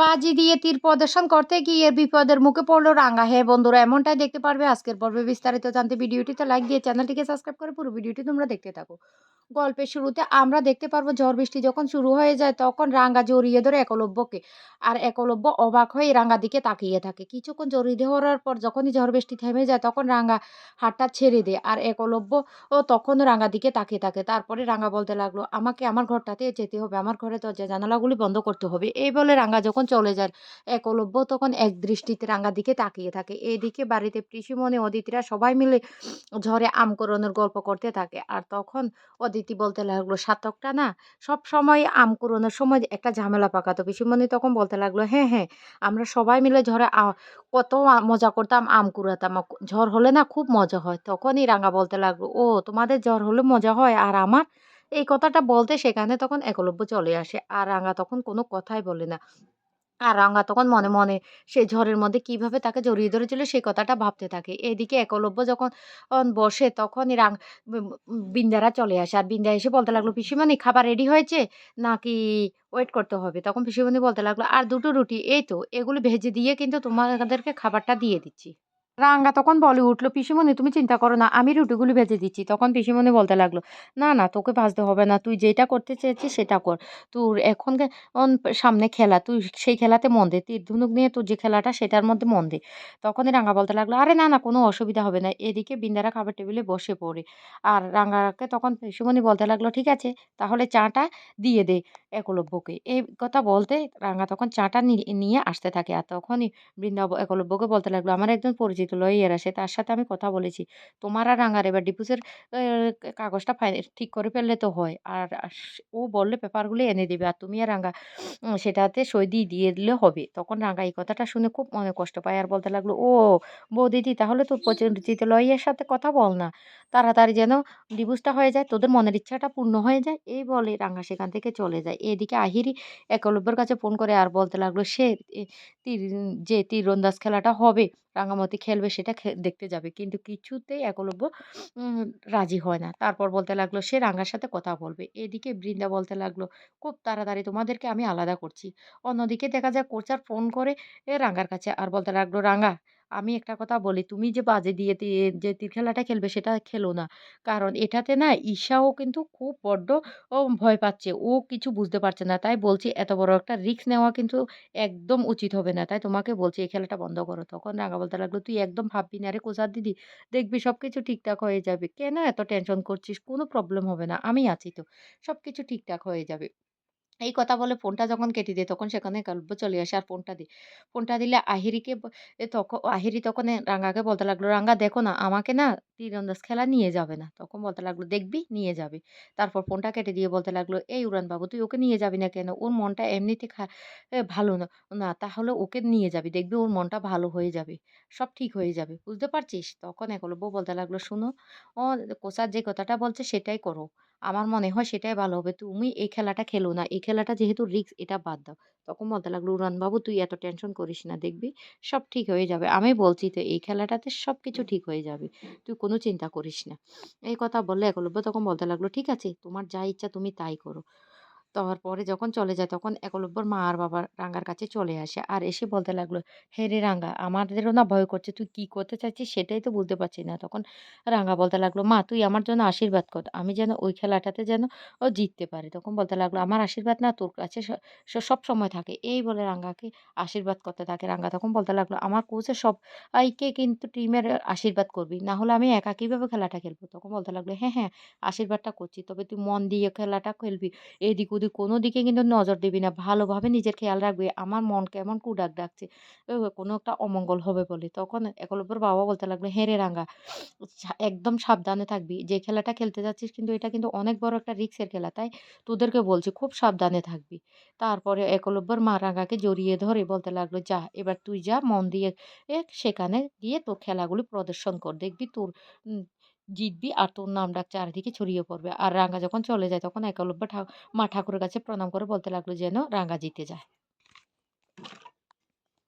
বাজি দিয়ে তীর প্রদর্শন করতে গিয়ে বিপদের মুখে পড়ল রাঙা হ্যাঁ বন্ধুরা, এমনটাই দেখতে পারবে আজকের পর্বে বিস্তারিত জানতে। ভিডিওটিতে লাইক দিয়ে চ্যানেলটিকে সাবস্ক্রাইব করে পুরো ভিডিওটি তোমরা দেখতে থাকো। গল্পের শুরুতে আমরা দেখতে পারব ঝড় বৃষ্টি যখন শুরু হয়ে যায় তখন রাঙ্গা জড়িয়ে ধরে একলব্যকে। আর একলব্য অবাক হয়ে রাঙ্গা দিকে তাকিয়ে থাকে। কিছুক্ষণ জড়িয়ে ধরার পর যখনই ঝড় বৃষ্টি থেমে যায় তখন রাঙ্গা হাতটা ছেড়ে দেয় আর একলব্য ও তখন রাঙ্গা দিকে তাকিয়ে থাকে। তারপরে রাঙ্গা বলতে লাগল, আমাকে আমার ঘরটাতে যেতে হবে, আমার ঘরে দরজা, জানালাগুলি বন্ধ করতে হবে। এই বলে রাঙ্গা যখন চলে যায়, একলব্য তখন এক দৃষ্টিতে রাঙ্গার দিকে তাকিয়ে থাকে। এদিকে বাড়িতে পিসিমণি, অদিতিরা সবাই মিলে ঝড়ে আমকরণের গল্প করতে থাকে। আর তখন অদিতি বলতে লাগল, সাতকটা না, সব সময় আম কুড়োনোর সময় একটা ঝামেলা পাকাতো। পিসিমণি তখন বলতে লাগল হ্যাঁ হ্যাঁ আমরা সবাই মিলে ঝড়ে কত মজা করতাম, আম কুড়াতাম। ঝড় হলে না খুব মজা হয়। তখনই রাঙা বলতে লাগল, ও, তোমাদের ঝড় হলে মজা হয়, আর আমার? এই কথাটা বলতে সেখানে তখন একলব্য চলে আসে, আর রাঙা তখন কোনো কথাই বলে না। আর রাঙা তখন মনে মনে সে ঝড়ের মধ্যে কীভাবে তাকে জড়িয়ে ধরেছিল সেই কথাটা ভাবতে থাকে। এদিকে একলব্য যখন বসে তখনই রাং বিন্দারা চলে আসে। আর বিন্দা এসে বলতে লাগল, পিসিমণি, খাবার রেডি হয়েছে? নাকি ওয়েট করতে হবে? তখন পিসিমণি বলতে লাগল, আর দুটো রুটি, এই তো, এগুলো ভেজে দিয়ে কিন্তু তোমাদেরকে খাবারটা দিয়ে দিচ্ছি। রাঙ্গা, তখন বলে, উঠল পিসিমণি, তুমি চিন্তা করো না, আমি রুটিগুলি ভেজে দিচ্ছি। তখন পিসিমণি বলতে লাগল, না না, তোকে ভাজতে হবে না, তুই যেটা করতে চেয়েছিস সেটা কর। তোর এখন সামনে খেলা, তুই সেই খেলাতে মন দে তীর ধনুক নিয়ে তোর যে খেলাটা সেটার মধ্যে মন দে। তখনই রাঙ্গা বলতে লাগল, আরে না না, কোনো অসুবিধা হবে না, এদিকে বিন্দারা খাবার টেবিলে বসে পড়ে। আর রাঙ্গাকে তখন পিসিমণি বলতে লাগল, ঠিক আছে, তাহলে চাটা দিয়ে দে একলব্যকে। এই কথা বলতে রাঙ্গা তখন চাটা নিয়ে আসতে থাকে, আর তখনই বৃন্দা ব- একলব্যকে বলতে লাগল, আমার একজন পরিচিত লয়ার আসে তার সাথে আমি কথা বলেছি। তোমার আর রাঙার এবার ডিপুসের কাগজটা ফাইন ঠিক করে ফেললে তো হয়। আর ও বললে পেপারগুলো এনে দেবে আর তুমি আর রাঙা সেটাতে সই দিয়ে দিয়ে দিলে হবে। তখন রাঙা এই কথাটা শুনে খুব মনে কষ্ট পায় আর বলতে লাগল, ও বৌ দিদি তাহলে তোর পরিচিত লয়ার সাথে কথা বল না। তাড়াতাড়ি যেন ডিভোর্সটা হয়ে যায়, তোদের মনের ইচ্ছাটা পূর্ণ হয়ে যায়। এই বলে রাঙা সেখান থেকে চলে যায়। এদিকে আহিরি একলব্যের কাছে ফোন করে আর বলতে লাগল, সে তীর যে তীরন্দাজ খেলাটা হবে রাঙামতি খেলবে সেটা দেখতে যাবে। কিন্তু কিছুতেই একলব্য রাজি হয় না। তারপর বলতে লাগল, সে রাঙ্গার সাথে কথা বলবে। এদিকে বৃন্দা বলতে লাগল, খুব তাড়াতাড়ি তোমাদেরকে আমি আলাদা করছি। অন্যদিকে দেখা যায় কোচার ফোন করে রাঙ্গার কাছে। আর বলতে লাগল, রাঙা আমি একটা কথা বলি, তুমি যে বাজে দিয়ে তি- যে তীর খেলাটা খেলবে সেটা খেলো না। কারণ এটাতে না ঈশাও কিন্তু খুব বড্ড, ও ভয় পাচ্ছে। ও কিছু বুঝতে পারছে না। তাই বলছি, এত বড় একটা রিস্ক নেওয়া কিন্তু একদম উচিত হবে না। তাই তোমাকে বলছি, এই খেলাটা বন্ধ করো। তখন রাঙা বলতে লাগল, তুই একদম ভাববি না রে কোসার দিদি। দেখবি সব কিছু ঠিকঠাক হয়ে যাবে। কেন এত টেনশন করছিস? কোনো প্রবলেম হবে না। আমি আছি তো। সব কিছু ঠিকঠাক হয়ে যাবে। এই কথা বলে ফোনটা যখন কেটে দেয়, তখন সেখানে গল্প চলে আসে আর ফোনটা দিই ফোনটা দিলে আহিরিকে তখন আহিরি তখন রাঙ্গাকে বলতে লাগল রাঙ্গা দেখো না, আমাকে না তীরন্দাজ খেলা নিয়ে যাবে না। তখন বলতে লাগল, দেখবি, নিয়ে যাবে। তারপর ফোনটা কেটে দিয়ে বলতে লাগল, এই উড়ান বাবু তুই ওকে নিয়ে যাবি না কেন? ওর মনটা এমনিতে ভালো না না, তাহলে ওকে নিয়ে যাবি, দেখবি ওর মনটা ভালো হয়ে যাবে, সব ঠিক হয়ে যাবে। বুঝতে পারছিস? তখন একলব্য বলতে লাগল, শুনো, ও কোচার যে কথাটা বলছে সেটাই করো। আমার মনে হয় সেটাই ভালো হবে। তুমি এই খেলাটা খেলো না। এই খেলাটা যেহেতু রিক্স এটা বাদ দাও। তখন বলতে লাগল, "উড়ানবাবু তুই এত টেনশন করিস না। দেখবি সব ঠিক হয়ে যাবে। আমি বলছি তো এই খেলাটাতে সব কিছু ঠিক হয়ে যাবে। তুই কোনো চিন্তা করিস না।" এই কথা বললে একলব্য তখন বলতে লাগল, "ঠিক আছে তোমার যা ইচ্ছা তুমি তাই করো।" তারপরে যখন চলে যায় তখন একলব্যর মা আর বাবা রাঙ্গার কাছে চলে আসে। আর এসে বলতে লাগল, "হে রে রাঙ্গা আমাদেরও না ভয় করছে। তুই কি করতে চাচ্ছিস সেটাই তো বুঝতে পারছি না।" তখন রাঙ্গা বলতে লাগল, "মা তুই আমার জন্য আশীর্বাদ কর। আমি যেন ওই খেলাটাতে যেন ও জিততে পারি।" তখন বলতে লাগল, "আমার আশীর্বাদ না তোর কাছে সব সময় থাকে।" এই বলে রাঙ্গাকে আশীর্বাদ করতে থাকে। রাঙ্গা তখন বলতে লাগল, "আমার কোচের সবাইকে কিন্তু টিমের আশীর্বাদ করবি। না হলে আমি একা কীভাবে খেলাটা খেলব?" তখন বলতে লাগল, "হ্যাঁ, হ্যাঁ আশীর্বাদটা করছি। তবে তুই মন দিয়ে খেলাটা খেলবি। এদিক ওদিক কোনো দিকে কিন্তু নজর দিবি না। ভালোভাবে নিজের খেয়াল রাখবি। আমার মন কেমন কুডাক ডাকছে। কোনো একটা অমঙ্গল হবে বলে। তখন একলব্যর বাবা বলতে লাগল, "হ্যাঁ রে রাঙ্গা, একদম সাবধানে থাকবি। যে খেলাটা খেলতে যাচ্ছিস কিন্তু এটা কিন্তু অনেক বড় একটা রিস্কের খেলা। তাই তোদেরকে বলছি খুব সাবধানে থাকবি।" তারপরে একলব্যর মা রাঙ্গাকে জড়িয়ে ধরে বলতে লাগল, "যা এবার তুই যা মন দিয়ে সেখানে গিয়ে তোর খেলাগুলি প্রদর্শন কর। দেখবি তোর জিতবি আর তোর নাম ডাক চারিদিকে ছড়িয়ে পড়বে।" আর রাঙ্গা যখন চলে যায়, তখন একলব্য মা ঠাকুরের কাছে প্রণাম করে বলতে লাগল যেন রাঙ্গা জিতে যায়।